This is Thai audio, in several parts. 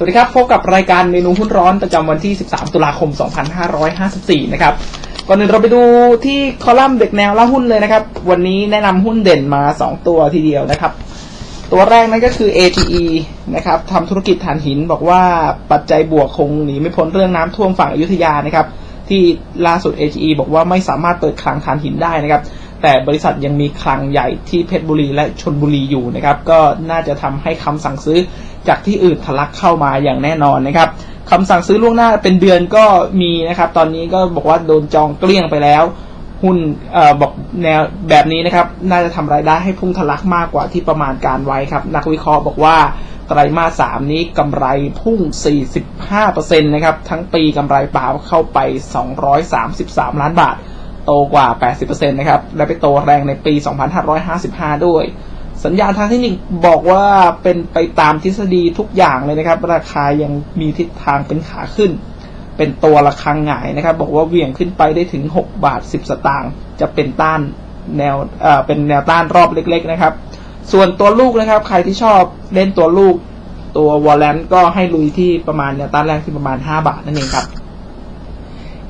สวัสดีครับ พบกับรายการเมนูหุ้นร้อนประจำวันที่ 13 ตุลาคม 2554 นะครับ ก่อนอื่นเราไปดูที่คอลัมน์เด็กแนวล่าหุ้นเลยนะครับ วันนี้แนะนำหุ้นเด่นมา 2 ตัวทีเดียวนะครับ ตัวแรกนั่นก็คือ ATE นะครับทำธุรกิจถ่านหินบอกว่าปัจจัยบวกคงหนีไม่พ้นเรื่องน้ำท่วมฝั่งอยุธยานะครับ ที่ล่าสุด ATE บอกว่าไม่สามารถเปิดคลังถ่านหินได้นะครับ แต่บริษัทยังมีคลังใหญ่ที่เพชรบุรีและชนบุรีอยู่นะครับ ก็น่าจะทำให้คำสั่งซื้อจากที่อื่นทะลักเข้ามาอย่างแน่นอนนะครับคำสั่งซื้อล่วงหน้าเป็นเดือนก็มีนะครับ ตอนนี้ก็บอกว่าโดนจองเกลี้ยงไปแล้ว หุ้นเอ่อบอกแนวแบบนี้นะครับ น่าจะทำรายได้ให้พุ่งทะลักมากกว่าที่ประมาณการไว้ครับ นักวิเคราะห์บอกว่าไตรมาส 3 นี้กำไรพุ่ง 45%นะครับ ทั้งปีกำไรเปล่าเข้าไป 233 ล้านบาท โตกว่า 80%นะครับ และไปโตแรงในปี 2555 ด้วย สัญญาณทางเทคนิคบอกว่าเป็นไปตามทฤษฎีทุกอย่างเลยนะครับ ราคายังมีทิศทางเป็นขาขึ้น เป็นตัวระคังหงายนะครับ บอกว่าเหวี่ยงขึ้นไปได้ถึง 6 บาท 10 สตางค์ จะเป็นต้านแนวเอ่อเป็นแนวต้านรอบเล็ก ๆ นะครับ ส่วนตัวลูกนะครับ ใครที่ชอบเล่นตัวลูก ตัววอลเลนก็ให้ลุยที่ประมาณแนวต้านแรกที่ประมาณ 5 บาทนั่นเองครับ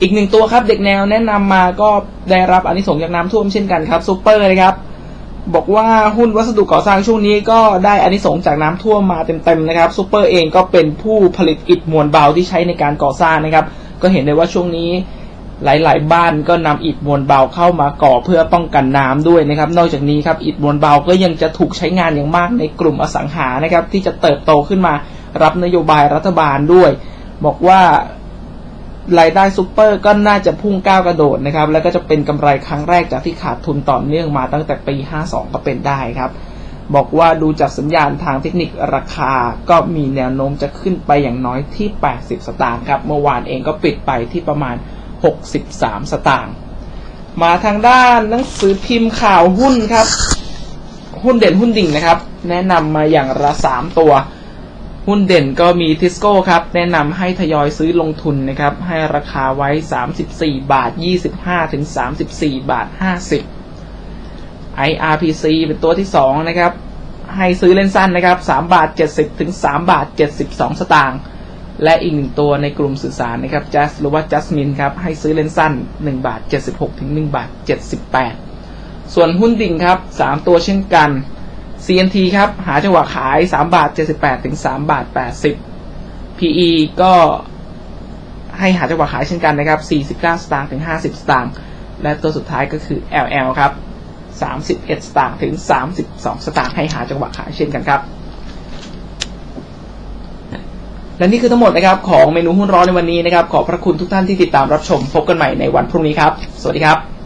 อีกหนึ่งตัวครับเด็กแนวแนะนำมาก็ได้รับอนิสงส์จากน้ำท่วมเช่นกันครับซูเปอร์นะครับบอกว่าหุ้นวัสดุก่อสร้างช่วงนี้ก็ได้อานิสงส์จากน้ำท่วมมาเต็มๆนะครับซูเปอร์เองก็เป็นผู้ผลิตอิฐมวลเบาที่ใช้ในการก่อสร้างนะครับ ก็เห็นได้ว่าช่วงนี้หลายๆ บ้านก็นำอิฐมวลเบาเข้ามาก่อเพื่อป้องกันน้ำด้วยนะครับ นอกจากนี้ครับอิฐมวลเบาก็ยังจะถูกใช้งานอย่างมากในกลุ่มอสังหานะครับ ที่จะเติบโตขึ้นมารับนโยบายรัฐบาลด้วย บอกว่า รายได้ซูเปอร์ก็น่าจะพุ่งก้าวกระโดดนะครับ แล้วก็จะเป็นกำไรครั้งแรกจากที่ขาดทุนต่อเนื่องมาตั้งแต่ปี 52 ก็เป็นได้ครับ บอกว่าดูจากสัญญาณทางเทคนิคราคาก็มีแนวโน้มจะขึ้นไปอย่างน้อยที่ 80 สตางค์ครับ เมื่อวานเองก็ปิดไปที่ประมาณ 63 สตางค์ มาทางด้านหนังสือพิมพ์ข่าวหุ้นครับ หุ้นเด่นหุ้นดิ่งนะครับ แนะนำมาอย่างละ 3 ตัว หุ้นเด่นก็มีทิสโก้ครับ แนะนำให้ทยอยซื้อลงทุนนะครับ ให้ราคาไว้ 34 บาท 25 ถึง 34 บาท 50 IRPC เป็นตัวที่ 2 นะครับ ให้ซื้อเล่นสั้นนะครับ 3 บาท 70 ถึง 3 บาท 72 สตางค์และอีกหนึ่งตัวในกลุ่มสื่อสารนะครับ Just หรือว่า Jasmine ครับ ให้ซื้อเล่นสั้น 1 บาท 76 ถึง 1 บาท 78 ส่วนหุ้นดิ่งครับ 3 ตัวเช่นกัน CNT ครับ หาจังหวะขาย 3 บาท 78 ถึง 3 บาท 80 PE ก็ให้หาจังหวะขายเช่นกันนะครับ 49 สตางค์ถึง 50 สตางค์ และตัวสุดท้ายก็คือ LL ครับ 31 สตางค์ถึง 32 สตางค์ให้หาจังหวะขายเช่นกันครับ และนี่คือทั้งหมดนะครับของเมนูหุ้นร้อนในวันนี้นะครับ ขอบพระคุณทุกท่านที่ติดตามรับชม พบกันใหม่ในวันพรุ่งนี้ครับ สวัสดีครับ